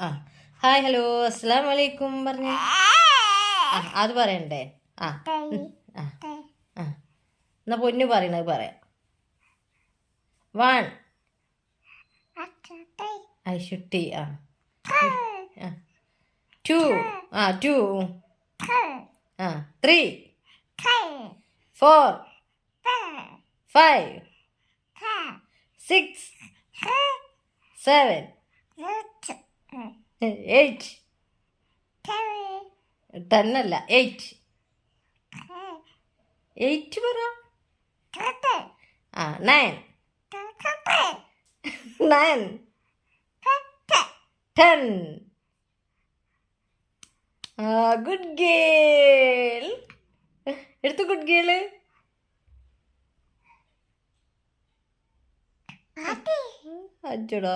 ആ. Hi hello അസ്സാം വലൈക്കും പറഞ്ഞു. ആ അത് പറയണ്ടേ? ആ. ആ. ആ. എന്നാ പൊന്നു പറയണത് പറയാം. വൺ ഐഷുട്ടി ആ. ടു ആ. ടു ആ three four five six seven eight ten അല്ല എയ്റ്റ് എയ്റ്റ് പറ. ആ nine nine ten good girl എടുത്തു ഗുഡ് ഗേൾ അച്ചടാ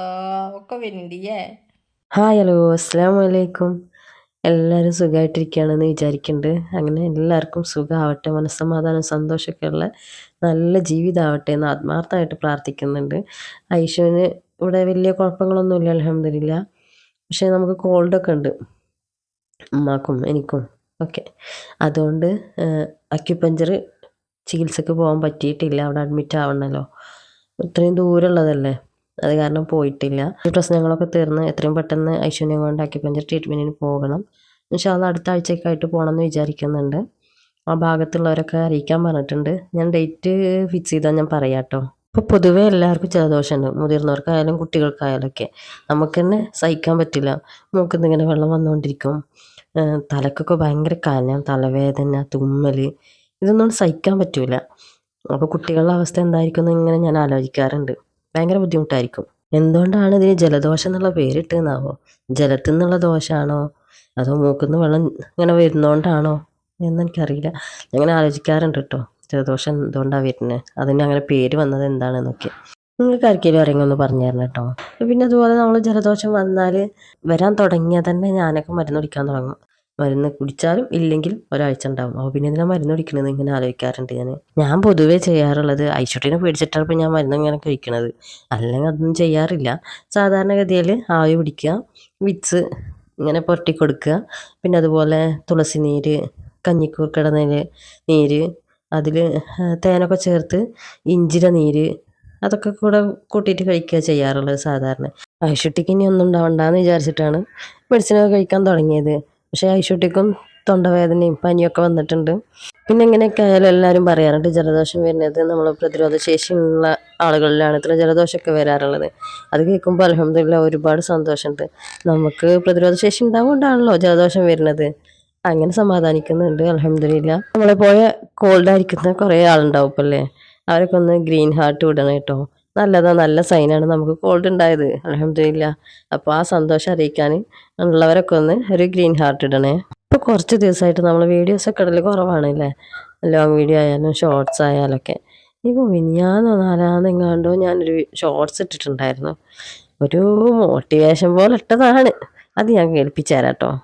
ഒക്കെ ഹായ് ഹലോ അസ്സാം വലൈക്കും എല്ലാവരും സുഖമായിട്ടിരിക്കുകയാണെന്ന് വിചാരിക്കുന്നുണ്ട് അങ്ങനെ എല്ലാവർക്കും സുഖമാവട്ടെ മനസ്സമാധാനം സന്തോഷമൊക്കെ ഉള്ള നല്ല ജീവിതമാവട്ടെ എന്ന് ആത്മാർത്ഥമായിട്ട് പ്രാർത്ഥിക്കുന്നുണ്ട്. ഐഷുവിന് ഇവിടെ വലിയ കുഴപ്പങ്ങളൊന്നുമില്ല അലഹമില്ല പക്ഷേ നമുക്ക് കോൾഡൊക്കെ ഉണ്ട്. ഉമ്മാക്കും എനിക്കും ഓക്കെ അതുകൊണ്ട് അക്യുപഞ്ചർ ചികിത്സക്ക് പോകാൻ പറ്റിയിട്ടില്ല. അവിടെ അഡ്മിറ്റ് ആവണമല്ലോ ഇത്രയും ദൂരമുള്ളതല്ലേ? അത് കാരണം പോയിട്ടില്ല. ഈ പ്രശ്നങ്ങളൊക്കെ തീർന്ന് എത്രയും പെട്ടെന്ന് ഐശ്വര്യം കൊണ്ട് അക്യുപഞ്ചർ ട്രീറ്റ്മെന്റിന് പോകണം. ഇൻഷാല്ല അടുത്ത ആഴ്ചക്കായിട്ട് പോകണമെന്ന് വിചാരിക്കുന്നുണ്ട്. ആ ഭാഗത്തുള്ളവരൊക്കെ അറിയിക്കാൻ പറഞ്ഞിട്ടുണ്ട്. ഞാൻ ഡേറ്റ് ഫിക്സ് ചെയ്താൽ ഞാൻ പറയാം കേട്ടോ ഇപ്പോൾ പൊതുവേ എല്ലാവർക്കും ജലദോഷമുണ്ട്. മുതിർന്നവർക്കായാലും കുട്ടികൾക്കായാലും ഒക്കെ നമുക്ക് തന്നെ സഹിക്കാൻ പറ്റില്ല. മൂക്കിൽ നിന്ന് ഇങ്ങനെ വെള്ളം വന്നുകൊണ്ടിരിക്കും തലക്കൊക്കെ ഭയങ്കര കനം തലവേദന തുമ്മൽ ഇതൊന്നും സഹിക്കാൻ പറ്റൂല. അപ്പോൾ കുട്ടികളുടെ അവസ്ഥ എന്തായിരിക്കും എന്ന് ഇങ്ങനെ ഞാൻ ആലോചിക്കാറുണ്ട്. ഭയങ്കര ബുദ്ധിമുട്ടായിരിക്കും. എന്തുകൊണ്ടാണ് ഇതിന് ജലദോഷം എന്നുള്ള പേരിട്ടെന്നാവോ ജലത്തിൽ നിന്നുള്ള ദോഷമാണോ അതോ മൂക്കുന്ന വെള്ളം ഇങ്ങനെ വരുന്നോണ്ടാണോ? എന്നെനിക്കറിയില്ല. അങ്ങനെ ആലോചിക്കാറുണ്ട് കേട്ടോ. ജലദോഷം എന്തുകൊണ്ടാണ് വരുന്നത് അതിന് അങ്ങനെ പേര് വന്നത് എന്താണെന്നൊക്കെ. നിങ്ങൾക്ക് ആർക്കെങ്കിലും അറിയുമെങ്കിൽ ഒന്ന് പറഞ്ഞു തരണം കേട്ടോ. പിന്നെ അതുപോലെ നമ്മൾ ജലദോഷം വന്നാൽ വരാൻ തുടങ്ങിയാൽ തന്നെ ഞാനൊക്കെ മരുന്ന് കുടിക്കാൻ തുടങ്ങും. മരുന്ന് കുടിച്ചാലും ഇല്ലെങ്കിൽ ഒരാഴ്ച ഉണ്ടാവും. അപ്പോൾ പിന്നെ എന്തിനാ മരുന്ന് കുടിക്കണത്? ഇങ്ങനെ ആലോചിക്കാറുണ്ട് ഞാൻ ഞാൻ പൊതുവേ ചെയ്യാറുള്ളത് ഐശ്വട്ടിനെ പേടിച്ചിട്ടാണ് ഇപ്പോൾ ഞാൻ മരുന്ന് ഇങ്ങനെ കഴിക്കണത്. അല്ലെങ്കിൽ അതൊന്നും ചെയ്യാറില്ല. സാധാരണഗതിയിൽ ആവി പിടിക്കുക വിക്സ് ഇങ്ങനെ പുരട്ടി കൊടുക്കുക. പിന്നെ അതുപോലെ തുളസി നീര് കഞ്ഞിക്കൂർക്കട നീര് നീര് അതിൽ തേനൊക്കെ ചേർത്ത് ഇഞ്ചിര നീര് അതൊക്കെ കൂടെ കൂട്ടിയിട്ട് കഴിക്കുക ചെയ്യാറുള്ളത് സാധാരണ. ഐഷുട്ടിക്ക് ഇനി ഒന്നും ഉണ്ടാവണ്ടെന്ന് വിചാരിച്ചിട്ടാണ് മെഡിസിനൊക്കെ കഴിക്കാൻ തുടങ്ങിയത്. പക്ഷേ ഐശുട്ടിക്കും തൊണ്ടവേദനയും പനിയൊക്കെ വന്നിട്ടുണ്ട്. പിന്നെ ഇങ്ങനെയൊക്കെ ആയാലും എല്ലാവരും പറയാറുണ്ട് ജലദോഷം വരുന്നത് നമ്മൾ പ്രതിരോധ ശേഷിയുള്ള ആളുകളിലാണ് ഇത്ര ജലദോഷമൊക്കെ വരാറുള്ളത്. അത് കേൾക്കുമ്പോൾ അലഹമില്ല ഒരുപാട് സന്തോഷമുണ്ട്. നമുക്ക് പ്രതിരോധ ശേഷി ഉണ്ടാവുകൊണ്ടാണല്ലോ ജലദോഷം വരുന്നത്. അങ്ങനെ സമാധാനിക്കുന്നുണ്ട് അലഹമില്ല നമ്മളെ പോയ കോൾഡായിരിക്കുന്ന കുറേ ആളുണ്ടാവും അല്ലേ അവരൊക്കെ ഒന്ന് ഗ്രീൻ ഹാർട്ട് വിടണം കേട്ടോ. നല്ലതാ നല്ല സൈനാണ് നമുക്ക് കോൾഡ് ഉണ്ടായത് അലഹമില്ല അപ്പോൾ ആ സന്തോഷം അറിയിക്കാൻ ഉള്ളവരൊക്കെ ഒന്ന് ഒരു ഗ്രീൻ ഹാർട്ട് ഇടണേ. ഇപ്പൊ കുറച്ച് ദിവസമായിട്ട് നമ്മൾ വീഡിയോസ് ഒക്കെ ഇടൽ കുറവാണല്ലേ ലോങ് വീഡിയോ ആയാലും ഷോർട്സ് ആയാലൊക്കെ ഇപ്പോൾ ഇപ്പൊ നാലാന്ന് എങ്ങാണ്ടോ ഞാനൊരു ഷോർട്സ് ഇട്ടിട്ടുണ്ടായിരുന്നു. ഒരു മോട്ടിവേഷൻ പോലെ ഇട്ടതാണ്. അത് ഞാൻ കേൾപ്പിച്ചു തരാം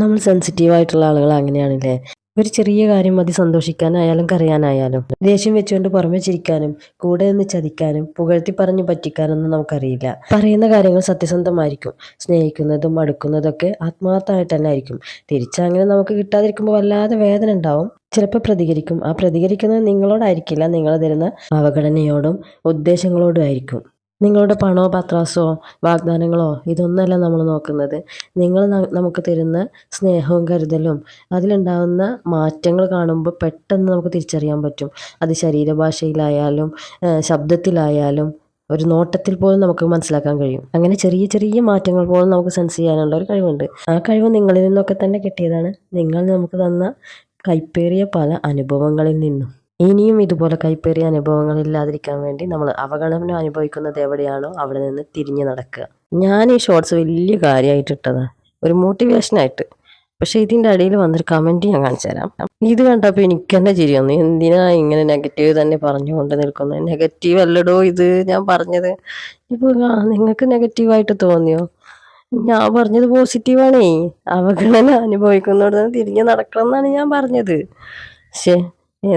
നമ്മൾ സെൻസിറ്റീവ് ആയിട്ടുള്ള ആളുകൾ അങ്ങനെയാണല്ലേ? ഒരു ചെറിയ കാര്യം മതി സന്തോഷിക്കാനായാലും കരയാനായാലും. ദേഷ്യം വെച്ചുകൊണ്ട് പുറമെ ചിരിക്കാനും കൂടെ നിന്ന് ചതിക്കാനും പുകഴ്ത്തി പറഞ്ഞു പറ്റിക്കാനൊന്നും നമുക്കറിയില്ല. പറയുന്ന കാര്യങ്ങൾ സത്യസന്ധമായിരിക്കും. സ്നേഹിക്കുന്നതും അടുക്കുന്നതൊക്കെ ആത്മാർത്ഥമായിട്ട് തന്നെ ആയിരിക്കും തിരിച്ചങ്ങനെ നമുക്ക് കിട്ടാതിരിക്കുമ്പോൾ വല്ലാതെ വേദന ഉണ്ടാവും. ചിലപ്പോൾ പ്രതികരിക്കും. ആ പ്രതികരിക്കുന്നത് നിങ്ങളോടായിരിക്കില്ല നിങ്ങൾ തരുന്ന അവഗണനയോടും ഉദ്ദേശങ്ങളോടും ആയിരിക്കും. നിങ്ങളുടെ പണമോ പത്രാസോ വാഗ്ദാനങ്ങളോ ഇതൊന്നല്ല നമ്മൾ നോക്കുന്നത്. നിങ്ങൾ നമുക്ക് തരുന്ന സ്നേഹവും കരുതലും അതിലുണ്ടാകുന്ന മാറ്റങ്ങൾ കാണുമ്പോൾ പെട്ടെന്ന് നമുക്ക് തിരിച്ചറിയാൻ പറ്റും. അത് ശരീരഭാഷയിലായാലും ശബ്ദത്തിലായാലും ഒരു നോട്ടത്തിൽ പോലും നമുക്ക് മനസ്സിലാക്കാൻ കഴിയും. അങ്ങനെ ചെറിയ ചെറിയ മാറ്റങ്ങൾ പോലും നമുക്ക് സെൻസ് ചെയ്യാനുള്ള ഒരു കഴിവുണ്ട്. ആ കഴിവ് നിങ്ങളിൽ നിന്നൊക്കെ തന്നെ കിട്ടിയതാണ്. നിങ്ങൾ നമുക്ക് തന്ന കൈപ്പേറിയ പല അനുഭവങ്ങളിൽ നിന്നും. ഇനിയും ഇതുപോലെ കൈപ്പേറിയ അനുഭവങ്ങൾ ഇല്ലാതിരിക്കാൻ വേണ്ടി നമ്മൾ അവഗണന അനുഭവിക്കുന്നത് എവിടെയാണോ അവിടെ നിന്ന് തിരിഞ്ഞു നടക്കുക. ഞാൻ ഈ ഷോർട്സ് വലിയ കാര്യമായിട്ട് ഇട്ടതാണ് ഒരു മോട്ടിവേഷനായിട്ട് പക്ഷെ ഇതിന്റെ അടിയിൽ വന്നൊരു കമന്റ് ഞാൻ കാണിച്ചു തരാം. ഇത് കണ്ടപ്പോൾ എനിക്ക് തന്നെ ചിരി വന്നു. എന്തിനാ ഇങ്ങനെ നെഗറ്റീവ് തന്നെ പറഞ്ഞുകൊണ്ട് നിൽക്കുന്നത്? നെഗറ്റീവ് അല്ലടോ ഇത് ഞാൻ പറഞ്ഞത്. ഇപ്പോൾ നിങ്ങൾക്ക് നെഗറ്റീവായിട്ട് തോന്നിയോ? ഞാൻ പറഞ്ഞത് പോസിറ്റീവാണേ അവഗണന അനുഭവിക്കുന്നവിടെ നിന്ന് തിരിഞ്ഞ് നടക്കണം എന്നാണ് ഞാൻ പറഞ്ഞത്. പക്ഷേ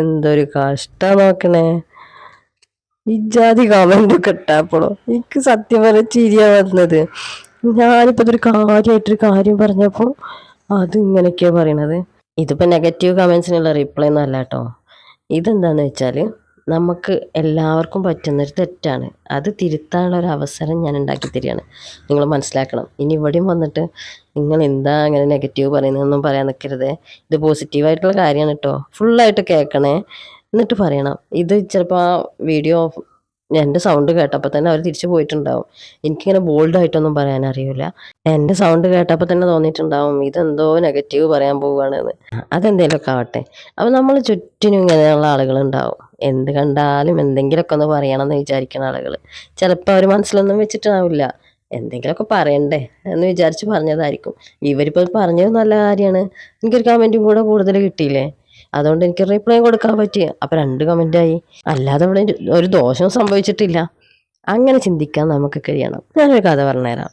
എന്തൊരു കഷ്ടം നോക്കണേ ഇജാതി കമന്റ് ഒക്കെ ഇട്ടപ്പോഴോ എനിക്ക് സത്യം പറഞ്ഞ ചിരിയാ വന്നത്. ഞാനിപ്പോൾ ഇതൊരു കാര്യമായിട്ടൊരു കാര്യം പറഞ്ഞപ്പോൾ അത് ഇങ്ങനെയൊക്കെയാണ് പറയണത് ഇതിപ്പോൾ നെഗറ്റീവ് കമൻസിനുള്ള റിപ്ലൈ ഒന്നും അല്ല കേട്ടോ ഇതെന്താന്ന് വെച്ചാൽ നമുക്ക് എല്ലാവർക്കും പറ്റുന്നൊരു തെറ്റാണ്. അത് തിരുത്താനുള്ള ഒരു അവസരം ഞാൻ ഉണ്ടാക്കി തരികയാണ് നിങ്ങൾ മനസ്സിലാക്കണം. ഇനി ഇവിടെയും വന്നിട്ട് നിങ്ങൾ എന്താ അങ്ങനെ നെഗറ്റീവ് പറയുന്നതെന്നും പറയാൻ നിൽക്കരുത് ഇത് പോസിറ്റീവായിട്ടുള്ള കാര്യമാണ് കേട്ടോ ഫുള്ളായിട്ട് കേൾക്കണേ. എന്നിട്ട് പറയണം. ഇത് ചിലപ്പോൾ ആ വീഡിയോ എന്റെ സൗണ്ട് കേട്ടപ്പോൾ തന്നെ അവർ തിരിച്ചു പോയിട്ടുണ്ടാവും. എനിക്കിങ്ങനെ ബോൾഡായിട്ടൊന്നും പറയാൻ അറിയില്ല എന്റെ സൗണ്ട് കേട്ടപ്പോൾ തന്നെ തോന്നിയിട്ടുണ്ടാവും ഇതെന്തോ നെഗറ്റീവ് പറയാൻ പോവുകയാണെന്ന് അതെന്തേലുമൊക്കെ ആവട്ടെ. അപ്പോൾ നമ്മൾ ചുറ്റിനും ഇങ്ങനെയുള്ള ആളുകളുണ്ടാവും. എന്ത് കണ്ടാലും എന്തെങ്കിലുമൊക്കെ ഒന്ന് പറയണമെന്ന് വിചാരിക്കുന്ന ആളുകൾ ചിലപ്പോൾ അവർ മനസ്സിലൊന്നും വെച്ചിട്ടാവില്ല. എന്തെങ്കിലുമൊക്കെ പറയണ്ടേ എന്ന് വിചാരിച്ച് പറഞ്ഞതായിരിക്കും. ഇവരിപ്പോൾ പറഞ്ഞത് നല്ല കാര്യമാണ്. എനിക്കൊരു കമന്റും കൂടെ കൂടുതൽ കിട്ടിയില്ലേ? അതുകൊണ്ട് എനിക്ക് റിപ്ലൈ കൊടുക്കാൻ പറ്റി. അപ്പോൾ രണ്ട് കമന്റായി അല്ലാതെ ഇവിടെ ഒരു ദോഷവും സംഭവിച്ചിട്ടില്ല. അങ്ങനെ ചിന്തിക്കാൻ നമുക്ക് കഴിയണം. ഞാനൊരു കഥ പറഞ്ഞുതരാം.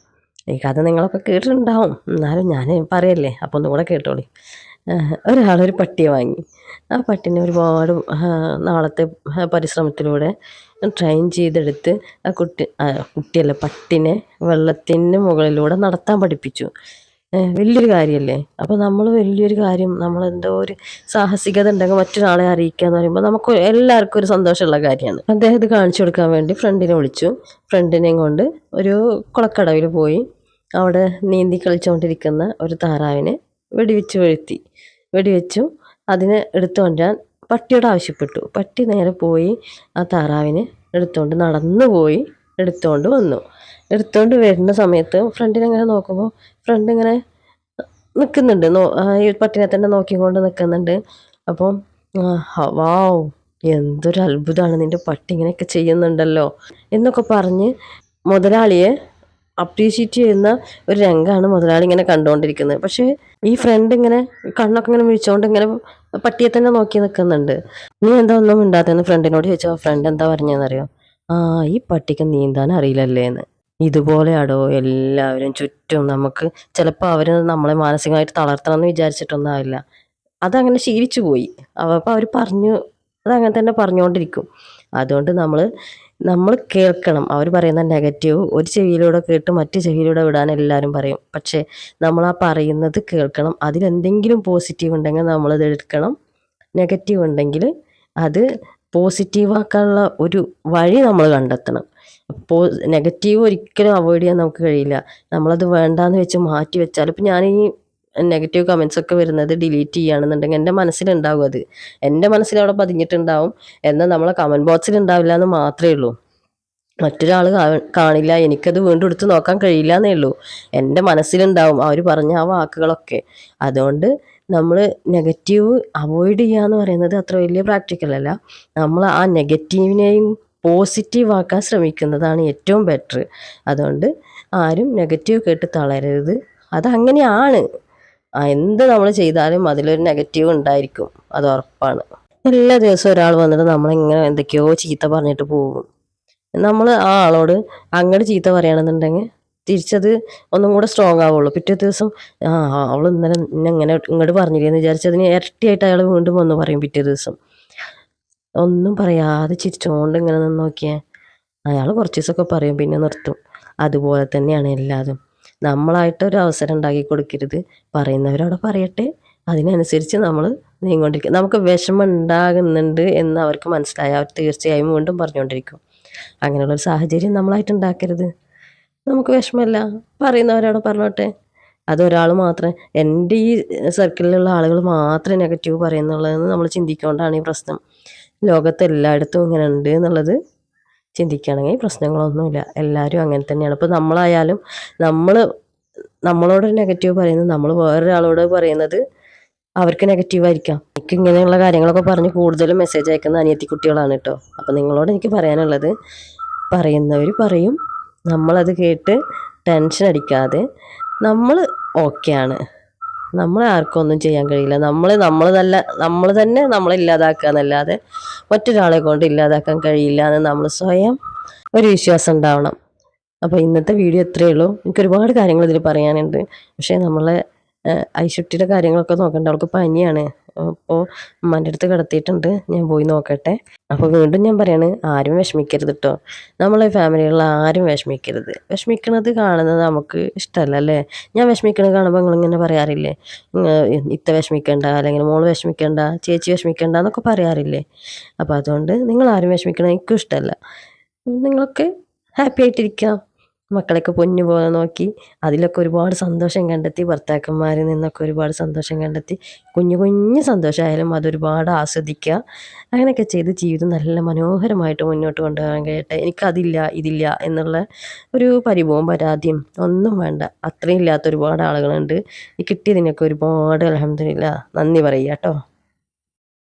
ഈ കഥ നിങ്ങളൊക്കെ കേട്ടിട്ടുണ്ടാവും. എന്നാലും ഞാൻ പറയല്ലേ? അപ്പോൾ ഒന്നും കൂടെ കേട്ടോളി ഒരാളൊരു പട്ടിയെ വാങ്ങി. ആ പട്ടിനെ ഒരുപാട് നാളത്തെ പരിശ്രമത്തിലൂടെ ട്രെയിൻ ചെയ്തെടുത്ത് ആ കുട്ടി ആ കുട്ടിയല്ല പട്ടിനെ വെള്ളത്തിന് മുകളിലൂടെ നടത്താൻ പഠിപ്പിച്ചു. വലിയൊരു കാര്യമല്ലേ അപ്പോൾ നമ്മൾ വലിയൊരു കാര്യം നമ്മളെന്തോ ഒരു സാഹസികത ഉണ്ടെങ്കിൽ മറ്റൊരാളെ അറിയിക്കുക എന്ന് പറയുമ്പോൾ നമുക്ക് എല്ലാവർക്കും ഒരു സന്തോഷമുള്ള കാര്യമാണ്. അദ്ദേഹം ഇത് കാണിച്ചു കൊടുക്കാൻ വേണ്ടി ഫ്രണ്ടിനെ വിളിച്ചു. ഫ്രണ്ടിനെയും കൊണ്ട് ഒരു കുളക്കടവിൽ പോയി അവിടെ നീന്തി കളിച്ചുകൊണ്ടിരിക്കുന്ന ഒരു താറാവിനെ വെടിവെച്ച് വീഴ്ത്തി. വെടിവെച്ചു അതിനെ എടുത്തു കൊണ്ടുവരാൻ പട്ടിയോട് ആവശ്യപ്പെട്ടു. പട്ടി നേരെ പോയി ആ താറാവിനെ എടുത്തുകൊണ്ട് നടന്നു പോയി. എടുത്തുകൊണ്ട് വന്നു. എടുത്തുകൊണ്ട് വരുന്ന സമയത്ത് ഫ്രണ്ടിനെങ്ങനെ നോക്കുമ്പോൾ ഫ്രണ്ട് ഇങ്ങനെ നിൽക്കുന്നുണ്ട് ഈ പട്ടിനെ തന്നെ നോക്കിക്കൊണ്ട് നിൽക്കുന്നുണ്ട് അപ്പം വാവ് എന്തൊരു അത്ഭുതമാണ് നിന്റെ പട്ടി ഇങ്ങനെയൊക്കെ ചെയ്യുന്നുണ്ടല്ലോ എന്നൊക്കെ പറഞ്ഞ് മുതലാളിയെ അപ്രീഷിയേറ്റ് ചെയ്യുന്ന ഒരു രംഗമാണ് മുതലാളി ഇങ്ങനെ കണ്ടുകൊണ്ടിരിക്കുന്നത്. പക്ഷേ ഈ ഫ്രണ്ട് ഇങ്ങനെ കണ്ണൊക്കെ ഇങ്ങനെ വിളിച്ചുകൊണ്ട് ഇങ്ങനെ പട്ടിയെ തന്നെ നോക്കി നിൽക്കുന്നുണ്ട്. നീ എന്താ ഒന്നും മിണ്ടാത്തെന്ന് ഫ്രണ്ടിനോട് ചോദിച്ചോ ഫ്രണ്ട് എന്താ പറഞ്ഞതെന്നറിയോ? ആ ഈ പട്ടിക്ക് നീന്താൻ അറിയില്ലല്ലേ എന്ന് ഇതുപോലെയാടോ? എല്ലാവരും ചുറ്റും നമുക്ക് ചിലപ്പോൾ അവർ നമ്മളെ മാനസികമായിട്ട് തളർത്തണം എന്ന് വിചാരിച്ചിട്ടൊന്നും ആവില്ല. അതങ്ങനെ ശീലിച്ചു പോയി. അപ്പോൾ അവർ പറഞ്ഞു അതങ്ങനെ തന്നെ പറഞ്ഞുകൊണ്ടിരിക്കും അതുകൊണ്ട് നമ്മൾ നമ്മൾ കേൾക്കണം. അവർ പറയുന്ന നെഗറ്റീവ് ഒരു ചെവിയിലൂടെ കേട്ട് മറ്റു ചെവിയിലൂടെ വിടാൻ എല്ലാവരും പറയും. പക്ഷേ നമ്മൾ ആ പറയുന്നത് കേൾക്കണം. അതിലെന്തെങ്കിലും പോസിറ്റീവ് ഉണ്ടെങ്കിൽ നമ്മളത് എടുക്കണം. നെഗറ്റീവ് ഉണ്ടെങ്കിൽ അത് പോസിറ്റീവാക്കാനുള്ള ഒരു വഴി നമ്മൾ കണ്ടെത്തണം. അപ്പോൾ നെഗറ്റീവ് ഒരിക്കലും അവോയ്ഡ് ചെയ്യാൻ നമുക്ക് കഴിയില്ല. നമ്മളത് വേണ്ടാന്ന് വെച്ച് മാറ്റി വെച്ചാൽ ഇപ്പം ഞാൻ ഈ നെഗറ്റീവ് കമൻസ് ഒക്കെ വരുന്നത് ഡിലീറ്റ് ചെയ്യുകയാണെന്നുണ്ടെങ്കിൽ എന്റെ മനസ്സിലുണ്ടാവും അത്. എന്റെ മനസ്സിൽ അവിടെ പതിഞ്ഞിട്ടുണ്ടാവും. എന്നാൽ നമ്മളെ കമന്റ് ബോക്സിൽ ഉണ്ടാവില്ല എന്ന് മാത്രമേ ഉള്ളൂ. മറ്റൊരാൾ കാണില്ല. എനിക്കത് വീണ്ടും എടുത്ത് നോക്കാൻ കഴിയില്ല എന്നേ ഉള്ളൂ. എന്റെ മനസ്സിലുണ്ടാവും അവർ പറഞ്ഞ ആ വാക്കുകളൊക്കെ. അതുകൊണ്ട് നമ്മൾ നെഗറ്റീവ് അവോയ്ഡ് ചെയ്യുക എന്ന് പറയുന്നത് അത്ര വലിയ പ്രാക്ടിക്കൽ അല്ല. നമ്മൾ ആ നെഗറ്റീവിനെയും പോസിറ്റീവ് ആക്കാൻ ശ്രമിക്കുന്നതാണ് ഏറ്റവും ബെറ്റർ അതുകൊണ്ട് ആരും നെഗറ്റീവ് കേട്ട് തളരരുത്. അതങ്ങനെയാണ്. എന്ത് നമ്മൾ ചെയ്താലും അതിലൊരു നെഗറ്റീവ് ഉണ്ടായിരിക്കും. അത് ഉറപ്പാണ്. എല്ലാ ദിവസവും ഒരാൾ വന്നിട്ട് നമ്മളിങ്ങനെ എന്തൊക്കെയോ ചീത്ത പറഞ്ഞിട്ട് പോകും. നമ്മൾ ആ ആളോട് അങ്ങോട്ട് ചീത്ത പറയുകയാണെന്നുണ്ടെങ്കിൽ തിരിച്ചത് ഒന്നും കൂടെ സ്ട്രോങ് ആവുള്ളൂ. പിറ്റേ ദിവസം ആ അവൾ ഇന്നലെ എന്നെ ഇങ്ങനെ ഇങ്ങോട്ട് പറഞ്ഞില്ലെന്ന് വിചാരിച്ചതിന് ഇരട്ടിയായിട്ട് അയാൾ വീണ്ടും വന്ന് പറയും പിറ്റേ ദിവസം. ഒന്നും പറയാതെ ചിരിച്ചുകൊണ്ട് ഇങ്ങനെ നിന്ന് നോക്കിയാൽ അയാൾ കുറച്ച് ദിവസമൊക്കെ പറയും പിന്നെ നിർത്തും. അതുപോലെ തന്നെയാണ് എല്ലാതും. നമ്മളായിട്ട് ഒരു അവസരം ഉണ്ടാക്കി കൊടുക്കരുത്. പറയുന്നവരോട് പറയട്ടെ. അതിനനുസരിച്ച് നമ്മൾ നീങ്ങിക്കൊണ്ടിരിക്കുക നമുക്ക് വിഷമം ഉണ്ടാകുന്നുണ്ട് എന്ന് അവർക്ക് മനസ്സിലായ. അവർ തീർച്ചയായും വീണ്ടും പറഞ്ഞുകൊണ്ടിരിക്കും അങ്ങനെയുള്ളൊരു സാഹചര്യം നമ്മളായിട്ട് ഉണ്ടാക്കരുത്. നമുക്ക് വിഷമമില്ല. പറയുന്നവരോട് പറഞ്ഞോട്ടെ. അതൊരാൾ മാത്രം എന്റെ ഈ സർക്കിളിലുള്ള ആളുകൾ മാത്രം നെഗറ്റീവ് പറയുന്നുള്ളതെന്ന് നമ്മൾ ചിന്തിക്കൊണ്ടാണ് ഈ പ്രശ്നം. ലോകത്ത് എല്ലായിടത്തും ഇങ്ങനെ ഉണ്ട് എന്നുള്ളത് ചിന്തിക്കുകയാണെങ്കിൽ പ്രശ്നങ്ങളൊന്നുമില്ല. എല്ലാവരും അങ്ങനെ തന്നെയാണ്. ഇപ്പോൾ നമ്മളായാലും നമ്മൾ നമ്മളോട് നെഗറ്റീവ് പറയുന്നത് നമ്മൾ വേറൊരാളോട് പറയുന്നത് അവർക്ക് നെഗറ്റീവ് ആയിരിക്കാം. എനിക്ക് ഇങ്ങനെയുള്ള കാര്യങ്ങളൊക്കെ പറഞ്ഞ് കൂടുതലും മെസ്സേജ് അയക്കുന്ന അനിയത്തി കുട്ടികളാണ് കേട്ടോ. അപ്പോൾ നിങ്ങളോട് എനിക്ക് പറയാനുള്ളത് പറയുന്നവർ പറയും നമ്മളത് കേട്ട് ടെൻഷൻ അടിക്കാതെ നമ്മൾ ഓക്കെയാണ് നമ്മളെ ആർക്കും ഒന്നും ചെയ്യാൻ കഴിയില്ല. നമ്മൾ നമ്മൾ നല്ല നമ്മൾ തന്നെ നമ്മളെ ഇല്ലാതാക്കുക എന്നല്ലാതെ മറ്റൊരാളെ കൊണ്ട് ഇല്ലാതാക്കാൻ കഴിയില്ല എന്ന് നമ്മൾ സ്വയം ഒരു വിശ്വാസം ഉണ്ടാവണം. അപ്പോൾ ഇന്നത്തെ വീഡിയോ ഇത്രയേ ഉള്ളൂ. എനിക്ക് ഒരുപാട് കാര്യങ്ങൾ ഇതിൽ പറയാനുണ്ട്. പക്ഷേ നമ്മളെ ഐശുട്ടിയുടെ കാര്യങ്ങളൊക്കെ നോക്കണ്ട. അവൾക്ക് പനിയാണ്. അപ്പോൾ ഉമ്മാന്റെ അടുത്ത് കിടത്തിയിട്ടുണ്ട്. ഞാൻ പോയി നോക്കട്ടെ. അപ്പോൾ വീണ്ടും ഞാൻ പറയാണ് ആരും വിഷമിക്കരുത് കേട്ടോ നമ്മളെ ഫാമിലികളിൽ ആരും വിഷമിക്കരുത്. വിഷമിക്കണത് കാണുന്നത് നമുക്ക് ഇഷ്ടമല്ല അല്ലേ? ഞാൻ വിഷമിക്കണത് കാണുമ്പോൾ നിങ്ങളിങ്ങനെ പറയാറില്ലേ? ഇത്ത വിഷമിക്കണ്ട അല്ലെങ്കിൽ മോൾ വിഷമിക്കണ്ട ചേച്ചി വിഷമിക്കണ്ട എന്നൊക്കെ പറയാറില്ലേ? അപ്പോൾ അതുകൊണ്ട് നിങ്ങൾ ആരും വിഷമിക്കണം എനിക്കും ഇഷ്ടമല്ല. നിങ്ങളൊക്കെ ഹാപ്പി ആയിട്ടിരിക്കാം. മക്കളെയൊക്കെ പൊന്നു പോലെ നോക്കി അതിലൊക്കെ ഒരുപാട് സന്തോഷം കണ്ടെത്തി ഭർത്താക്കന്മാരിൽ നിന്നൊക്കെ ഒരുപാട് സന്തോഷം കണ്ടെത്തി കുഞ്ഞു കുഞ്ഞു സന്തോഷമായാലും അതൊരുപാട് ആസ്വദിക്കുക. അങ്ങനെയൊക്കെ ചെയ്ത് ജീവിതം നല്ല മനോഹരമായിട്ട് മുന്നോട്ട് കൊണ്ടുപോകാൻ കഴിയട്ടെ. എനിക്കതില്ല ഇതില്ല എന്നുള്ള ഒരു പരിഭവം പരാതിയും ഒന്നും വേണ്ട. അത്രയും ഇല്ലാത്ത ഒരുപാട് ആളുകളുണ്ട്. ഈ കിട്ടിയതിനൊക്കെ ഒരുപാട് അലഹമില്ല നന്ദി പറയുക കേട്ടോ.